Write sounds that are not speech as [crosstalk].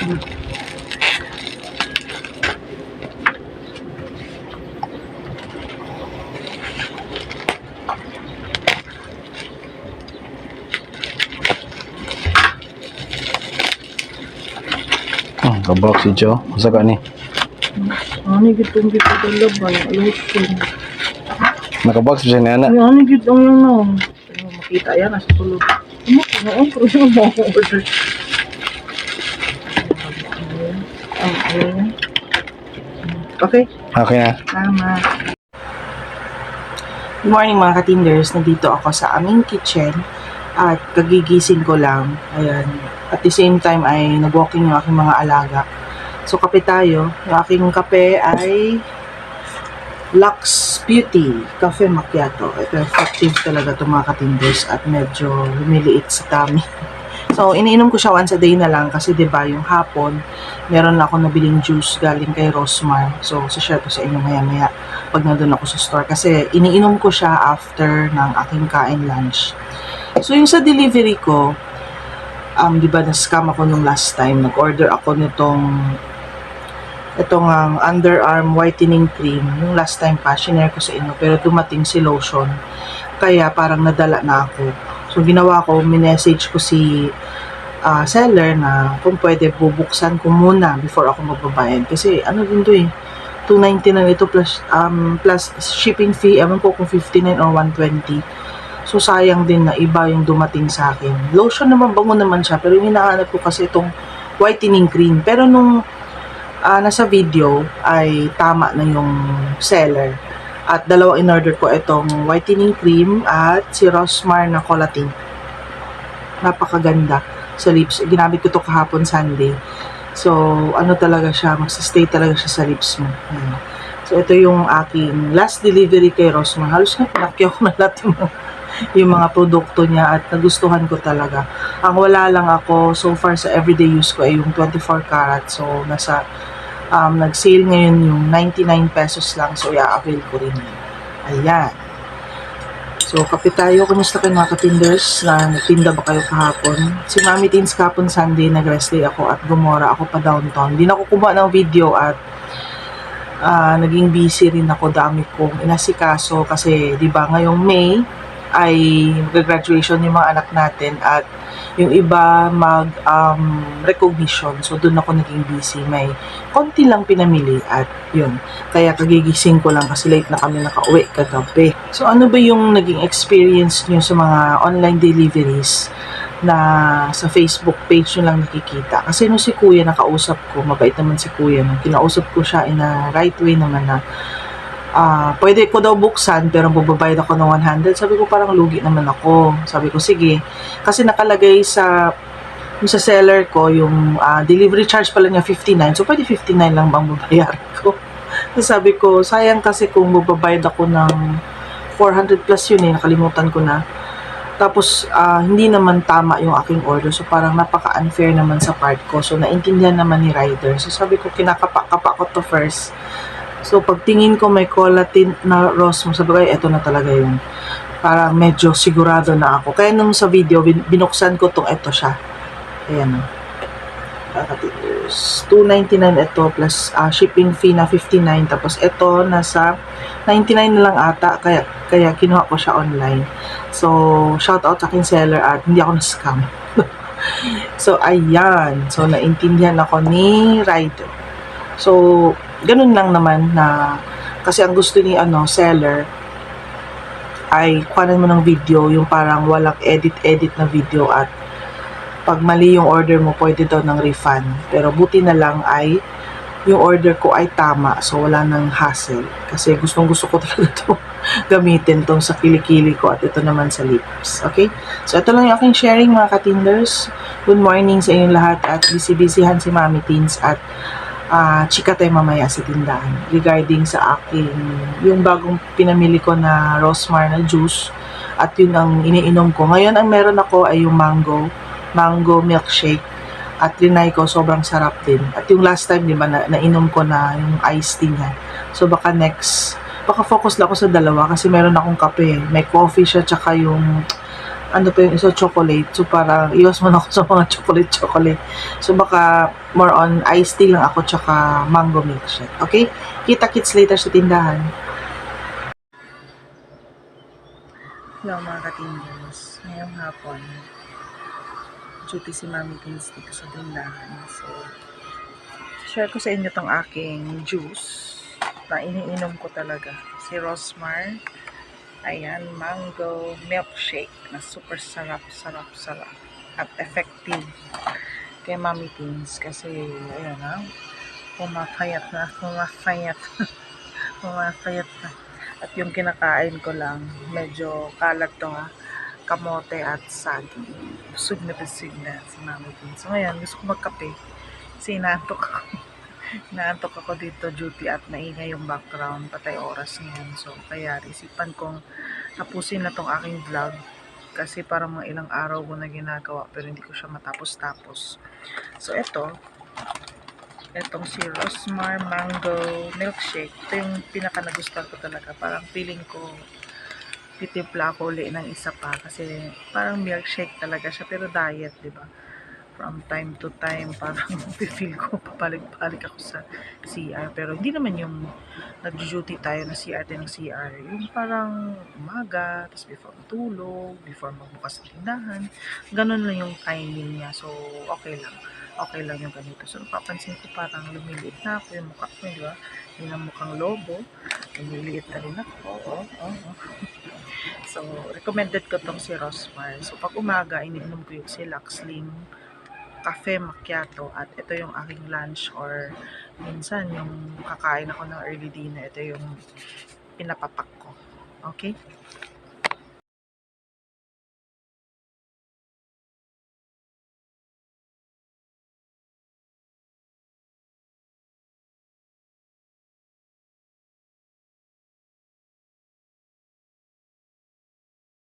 Thank mm -hmm. you. Oh, kabak si Joe. Masa ka ni? Ani gitong gito dalaban, lotion. Nakabox siya na na. Ani gitong yung no. Ano makita yan nasa tulog. Ano ano pero yung mo. Okay, Okay na. tama. Good morning mga katinders. Nandito ako sa aming kitchen at kagigising ko lang. Ayan. At the same time ay nag-walking yung aking mga alaga. So kape tayo. Yung aking kape ay Lux Beauty Cafe Macchiato. Ito effective talaga itong mga katinders at medyo lumiliit sa tummy. [laughs] So, iniinom ko siya once a day na lang kasi 'di ba yung hapon, meron na ako nabiling juice galing kay Rosmar. So, share ko sa inyo maya-maya pag nandun ako sa store kasi iniinom ko siya after ng aking kain lunch. So, yung sa delivery ko, um, 'di ba na-scam ako nung last time, nag-order ako nitong itong ang underarm whitening cream. Yung last time pa, shinare ko sa inyo, pero dumating si lotion. Kaya parang nadala na ako. So, ginawa ko, minessage ko si ah, seller na kung pwede bubuksan ko muna before ako magbabayad. Kasi ano din to eh, 299 na ito plus, um, plus shipping fee, ewan ko kung 59 or 120. So, sayang din na iba yung dumating sa akin. Lotion naman, bango naman siya. Pero yung hinahanap ko kasi itong whitening cream. Pero nung ah, nasa video ay tama na yung seller. At dalawa in order ko itong whitening cream at si Rosmar na collatin. Napakaganda sa lips. Ginamit ko to kahapon Sunday. So, ano talaga siya, magsistay talaga siya sa lips mo. So, ito yung aking last delivery kay Rosmar. Halos na pinakyaw na lahat yung yung mga produkto niya at nagustuhan ko talaga. Ang wala lang ako so far sa everyday use ko ay yung 24 karat. So, nasa um, nag-sale ngayon yung 99 pesos lang. So, i-avail ko rin yun. Ayan. So, kape tayo. Kumusta kayo mga katinders? Na nagtinda ba kayo kahapon? Si Mami Teens kahapon Sunday, nag-rest day ako at gumora ako pa downtown. Hindi na ako kumuha ng video at ah, naging busy rin ako. Dami kong inasikaso kasi, di ba, ngayong May ay mag-graduation yung mga anak natin at yung iba mag um, recognition. So, doon ako naging busy. May konti lang pinamili at yun. Kaya kagigising ko lang kasi late na kami nakauwi kagabi. So, ano ba yung naging experience nyo sa mga online deliveries na sa Facebook page nyo lang nakikita? Kasi nung si kuya nakausap ko, mabait naman si kuya. Nung kinausap ko siya in a right way naman na ah pwede ko daw buksan pero magbabayad ako ng 100. Sabi ko parang lugi naman ako. Sabi ko sige. Kasi nakalagay sa sa seller ko, yung ah, delivery charge pala niya 59. So pwede 59 lang bang babayaran ko? [laughs] So, sabi ko, sayang kasi kung magbabayad ako ng 400 plus yun eh, nakalimutan ko na. Tapos, ah, hindi naman tama yung aking order. So, parang napaka-unfair naman sa part ko. So, naintindihan naman ni rider. So, sabi ko, kinakapa-kapa ko to first. So, pagtingin ko may collatin na rosmo, sabi ko, ay, eto na talaga yun. Parang medyo sigurado na ako. Kaya nung sa video, bin- binuksan ko tong eto siya. Ayan. Kakatilos. 299 ito plus ah, shipping fee na 59. Tapos ito nasa 99 na lang ata. Kaya, kaya kinuha ko siya online. So, shout out sa aking seller at hindi ako na-scam. [laughs] so, ayan. So, naintindihan ako ni Rider. So, ganun lang naman na kasi ang gusto ni ano seller ay kuhanan mo ng video yung parang walang edit-edit na video at pag mali yung order mo, pwede daw ng refund. Pero buti na lang ay yung order ko ay tama. So, wala nang hassle. Kasi gustong gusto ko [laughs] talaga ito gamitin tong sa kilikili ko at ito naman sa lips. Okay? So, ito lang yung aking sharing mga katinders. Good morning sa inyong lahat at busy-busyhan si Mami Teens at ah chika tayo mamaya sa tindahan regarding sa aking yung bagong pinamili ko na Rosmar na juice at yun ang iniinom ko. Ngayon ang meron ako ay yung mango mango milkshake at trinay ko, sobrang sarap din. At yung last time, di ba, na, nainom ko na yung iced tea niya. So baka next, baka focus lang ako sa dalawa kasi meron akong kape. May coffee siya, tsaka yung, ano pa yung isa, chocolate. So parang, iwas mo na ako sa mga [laughs] chocolate-chocolate. So baka more on iced tea lang ako, tsaka mango milkshake. Okay? Kita-kits later sa tindahan. Hello mga katingos. Ngayong hapon, duty si Mami Pins dito sa tindahan. So, share ko sa inyo tong aking juice na iniinom ko talaga. Si Rosmar. Ayan, mango milkshake na super sarap, sarap, sarap. At effective kay Mami Pins kasi, ayan na, pumapayat na, pumapayat. [laughs] pumapayat na. At yung kinakain ko lang, medyo kalat to ha. Kamote at sagi. Busog na busog na si Mami Pin. So ngayon, gusto ko magkape. Kasi inaantok ako. Inaantok ako dito duty at maingay yung background. Patay oras ngayon. So kaya isipan kong tapusin na tong aking vlog. Kasi parang mga ilang araw ko na ginagawa pero hindi ko siya matapos-tapos. So eto, etong si Rosmar Mango Milkshake. Ito yung pinaka nagustuhan ko talaga. Parang feeling ko titimpla ako uli ng isa pa kasi parang milkshake talaga siya pero diet, di ba? From time to time parang [laughs] feel ko papalik-balik ako sa CR pero hindi naman yung nag-duty tayo na CR tayo ng CR yung parang umaga tapos before matulog before magbukas ng tindahan ganun lang yung timing niya so okay lang okay lang yung ganito. So, napapansin ko parang lumiliit na ako yung mukha ko, di ba? Yun ang mukhang lobo. Lumiliit na rin ako. Oo, oo, oo. [laughs] So, recommended ko tong si Rosmar. So, pag umaga, ininom ko yung Silac Slim Cafe Macchiato at ito yung aking lunch or minsan yung kakain ako ng early dinner, ito yung pinapapak ko. Okay?